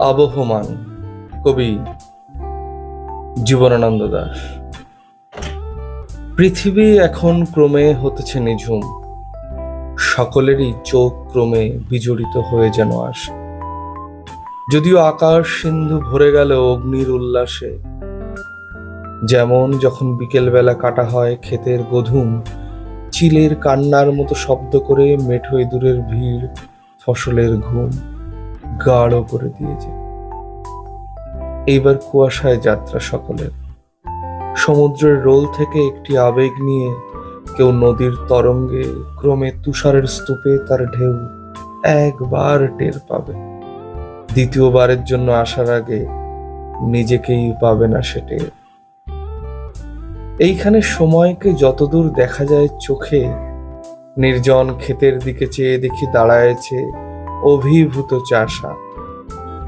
আবহমান কবি জীবনানন্দ দাস। পৃথিবী এখন ক্রমে হতেছে নিঝুম। সকলেরই চোখ ক্রমে বিজড়িত হয়ে যেন আসে। যদিও আকাশ সিন্ধু ভরে গেল অগ্নির উল্লাসে, যেমন যখন বিকেলবেলা কাটা হয় ক্ষেতের গধুম, চিলের কান্নার মতো শব্দ করে মেঠো ইঁদুরের ভিড়, ফসলের ঘুম। গাঢ় করে দিয়েছে। এইবার কুয়াশায় যাত্রা সকলের। সমুদ্রের রোল থেকে একটি আবেগ নিয়ে কেউ নদীর তরঙ্গে ক্রমে তুষারের স্তূপে তার ঢেউ একবার টের পাবে। দ্বিতীয়বারের জন্য আসার আগে নিজেকেই পাবে না সে টের। এইখানে সময়কে যতদূর দেখা যায় চোখে, নির্জন ক্ষেতের দিকে চেয়ে দেখি দাঁড়ায়েছে অভিভূত চাষা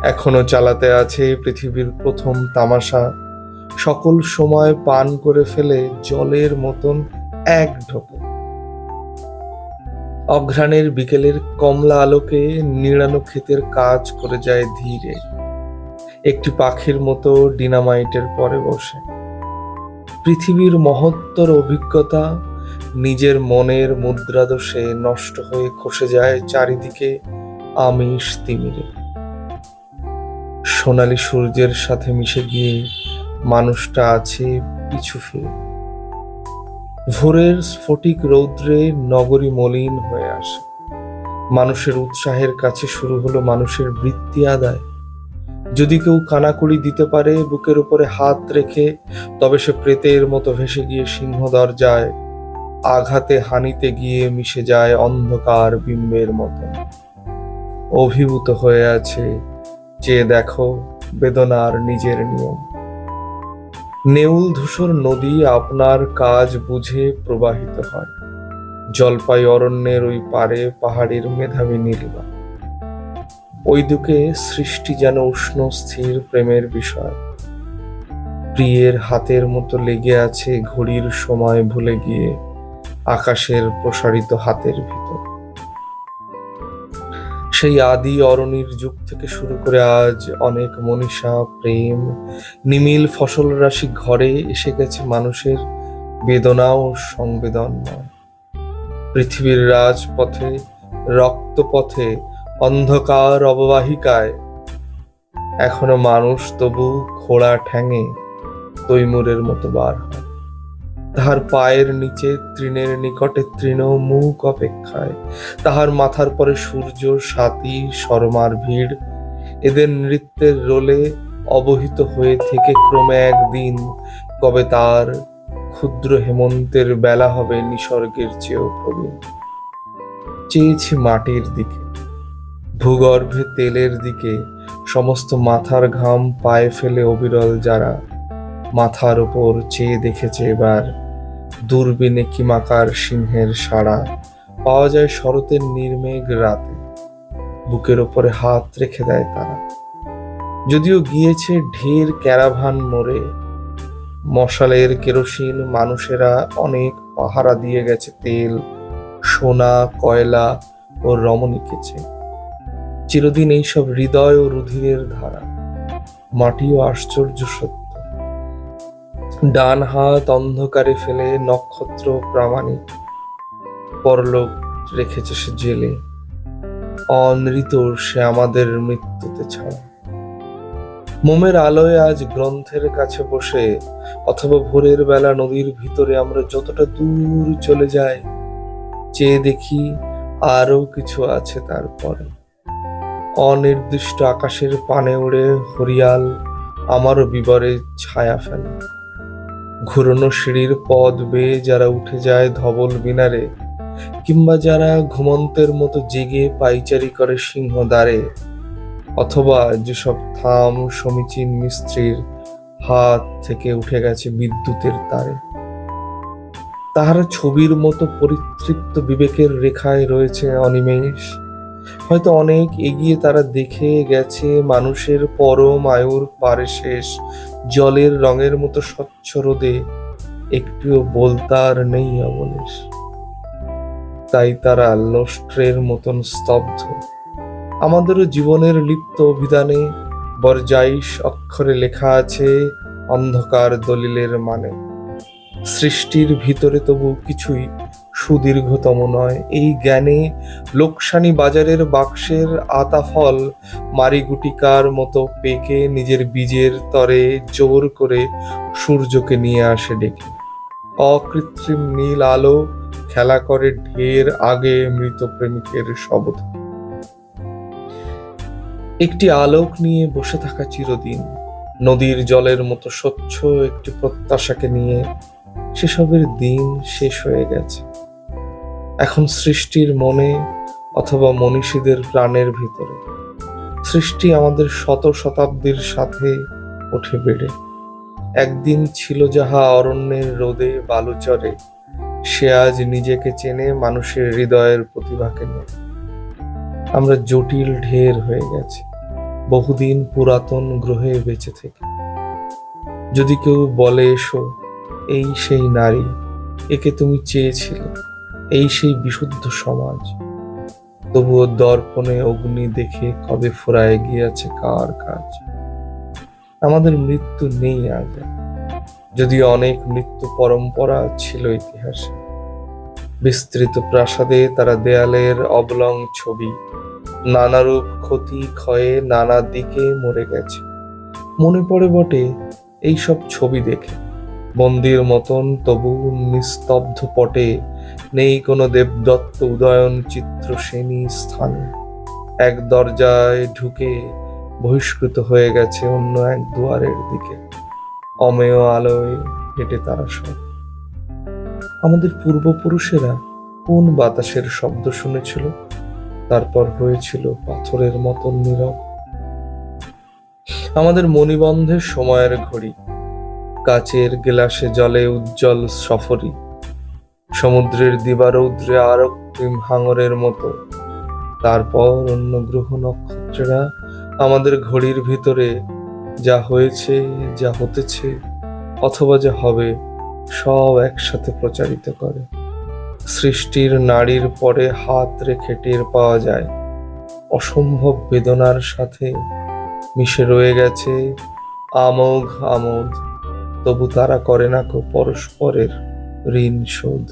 এখনও চালাতে আছে পৃথিবীর প্রথম তামাশা। সকল সময় পান করে ফেলে জলের মতন এক ঢোকে। অঘ্রাণের বিকেলের কমলা আলোকে নিড়ানো ক্ষেতের কাজ করে যায় ধীরে। একটি পাখির মতো ডিনামাইটের পরে বসে। পৃথিবীর মহত্তর অভিজ্ঞতা নিজের মনের মুদ্রাদোষে নষ্ট হয়ে খসে যায় চারিদিকে আমিষ তিমিরে। সোনালি সূর্যের সাথে মিশে গিয়ে মানুষটা আছে পিছু ফিরে। ভোরের স্ফটিক রৌদ্রে নগরী মলিন হয়ে আসে। মানুষের উৎসাহের কাছে শুরু হলো মানুষের বৃত্তি আদায়। যদি কেউ কানাকুড়ি দিতে পারে, বুকের উপরে হাত রেখে, তবে সে প্রেতের মতো ভেসে গিয়ে সিংহ দরজায়, আঘাতে হানিতে গিয়ে মিশে যায় অন্ধকার বিম্বের মতো। অভিভূত হয়ে আছে। যে দেখো, বেদনার নিজের নিয়ম। নেউল ধূসর নদী আপনার কাজ বুঝে প্রবাহিত হয়। জলপাই অরণ্যের ওই পারে পাহাড়ের মেধাবী নীলিমা। ওই দিকে সৃষ্টি যেন উষ্ণ, স্থির প্রেমের বিষয়। প্রিয়ের হাতের মতো লেগে আছে ঘড়ির সময় ভুলে গিয়ে আকাশের প্রসারিত হাতের ভিতর। সেই আদি অরণির যুগ থেকে শুরু করে আজ অনেক মনীষা, প্রেম, নিমিল ফসল রাশি ঘরে এসে গেছে মানুষের বেদনা ও সংবেদনময় পৃথিবীর রাজপথে, রক্তপথে, অন্ধকার অববাহিকায় এখনও মানুষ তবু খোড়া ঠ্যাঙে তৈমুরের মতো বার হয়। তাহার পায়ের নিচে তৃণের নিকটে তৃণ মুখ অপেক্ষায়। তাহার মাথার পরে সূর্য সাথী শর্মার ভিড়। এদের নৃত্যের রোলে অবহিত হয়ে থেকে ক্রমে একদিন, কবে তার ক্ষুদ্র হেমন্তের বেলা হবে নিসর্গের চেয়েও প্রবীণ। চেয়েছি মাটির দিকে, ভূগর্ভে তেলের দিকে, সমস্ত মাথার ঘাম পায়ে ফেলে অবিরল যারা মাথার ওপর চেয়ে দেখেছে এবার। দূরবীনে কিমাকার সিংহের সাড়া। পাওয়া যায় শরতের নির্মেঘ রাতে। বুকের ওপরে হাত রেখে দেয় তারা। যদিও গিয়েছে ঢের ক্যারাভান মোড়ে, মশালের কেরোসিন মানুষেরা অনেক পাহারা দিয়ে গেছে তেল, সোনা, কয়লা ও রমণীকেছে চিরদিন এইসব হৃদয় ও রুধিরের ধারা। মাটিও আশ্চর্য সত্য। ডান হাত অন্ধকারে ফেলে নক্ষত্র প্রামাণিক পরলোক রেখেছে সে জেলে। অনৃত সে আমাদের মৃত্যুতে ছাড়া। মোমের আলোয় আজ গ্রন্থের কাছে বসে, অথবা ভোরের বেলা নদীর ভিতরে আমরা যতটা দূর চলে যাই, চেয়ে দেখি আরও কিছু আছে তারপরে। অনির্দিষ্ট আকাশের পানে উড়ে হরিয়াল আমারও বিবরে ছায়া ফেলে। ঘুরনো সিঁড়ির পদ বেয়ে যারা উঠে যায় ধবল বিনারে কিংবা যারা ঘুমন্তের মতো জেগে পাইচারি করে সিংহ দ্বারে, অথবা যেসব থাম সমীচীন মিস্ত্রির হাত থেকে উঠে গেছে বিদ্যুতের তারে। তাহারা ছবির মতো পরিতৃপ্ত বিবেকের রেখায় রয়েছে অনিমেষ। হয়তো অনেক এগিয়ে তারা দেখে গেছে মানুষের পরম আয়ুর পারে শেষ জলের রঙের মতো স্বচ্ছ রোদে একটিও বলতার নেই অবলেশ তাই তারা লোষ্ট্রের মতন স্তব্ধ। আমাদেরও জীবনের লিপ্ত অভিধানে বরজাইশ অক্ষরে লেখা আছে অন্ধকার দলিলের মানে। সৃষ্টির ভিতরে তবু কিছুই সুদীর্ঘতম নয়। এই জ্ঞানে লোকসানি বাজারের বাক্সের আতা ফল মারিগুটিকার মতো পেকে নিজের বীজের তরে জোর করে সূর্যকে নিয়ে আসে ডেকে। অকৃত্রিম নীল আলো খেলা করে ঢের আগে মৃত প্রেমিকের শবদ। একটি আলোক নিয়ে বসে থাকা চিরদিন। নদীর জলের মতো স্বচ্ছ একটি প্রত্যাশাকে নিয়ে সেসবের দিন শেষ হয়ে গেছে। এখন সৃষ্টির মনে অথবা মনীষীদের প্রাণের ভিতরে। সৃষ্টি আমাদের শত শতাব্দীর সাথে উঠে বেড়ে। একদিন ছিল যাহা অরণ্যের রোদে বালুচরে সে আজ নিজেকে চেনে মানুষের হৃদয়ের প্রতিভাকে নিয়ে। আমরা জটিল ঢের হয়ে গেছে, বহুদিন পুরাতন গ্রহে বেঁচে থেকে। যদি কেউ বলে এসো, এই সেই নারী, একে তুমি চেয়েছিলে। এই সেই বিশুদ্ধ সমাজ। তবুও দর্পণে অগ্নি দেখে কবে ফুরায় গিয়েছে কার কাজ? আমাদের মৃত্যু নেই আজ। যদিও অনেক মৃত্যু পরম্পরা ছিল ইতিহাসে। বিস্তৃত প্রাসাদে তারা দেয়ালের অবলং ছবি, নানারূপ ক্ষতি ক্ষয়ে নানা দিকে মরে গেছে। মনে পড়ে বটে এইসব ছবি দেখে। বন্দির মতন তবু নিস্তব্ধ পটে নেই কোনো দেবদত্ত উদয়ন চিত্র শ্রেণি স্থানে। এক দরজায় ঢুকে বহিষ্কৃত হয়ে গেছে অন্য এক দুয়ারের দিকে। অমেয় আলোয় হেঁটে তারা সব। আমাদের পূর্বপুরুষেরা কোন বাতাসের শব্দ শুনেছিল? তারপর হয়েছিল পাথরের মতন নীরব। আমাদের মণিবন্ধের সময়ের ঘড়ি। কাচের গ্লাসে জলে উজ্জ্বল সফরি। সমুদ্রের দিবারৌদ্রে আরও হাঙরের মতো। তারপর অন্য গ্রহ নক্ষত্রেরা আমাদের ঘড়ির ভিতরে, যা হয়েছে, যা হতেছে, অথবা যা হবে, সব একসাথে প্রচারিত করে। সৃষ্টির নারীর পরে হাত রেখে টের পাওয়া যায়। অসম্ভব বেদনার সাথে মিশে রয়ে গেছে আমোঘ আমোদ। তবু তারা করে না পরস্পরের। ঋণ শোধ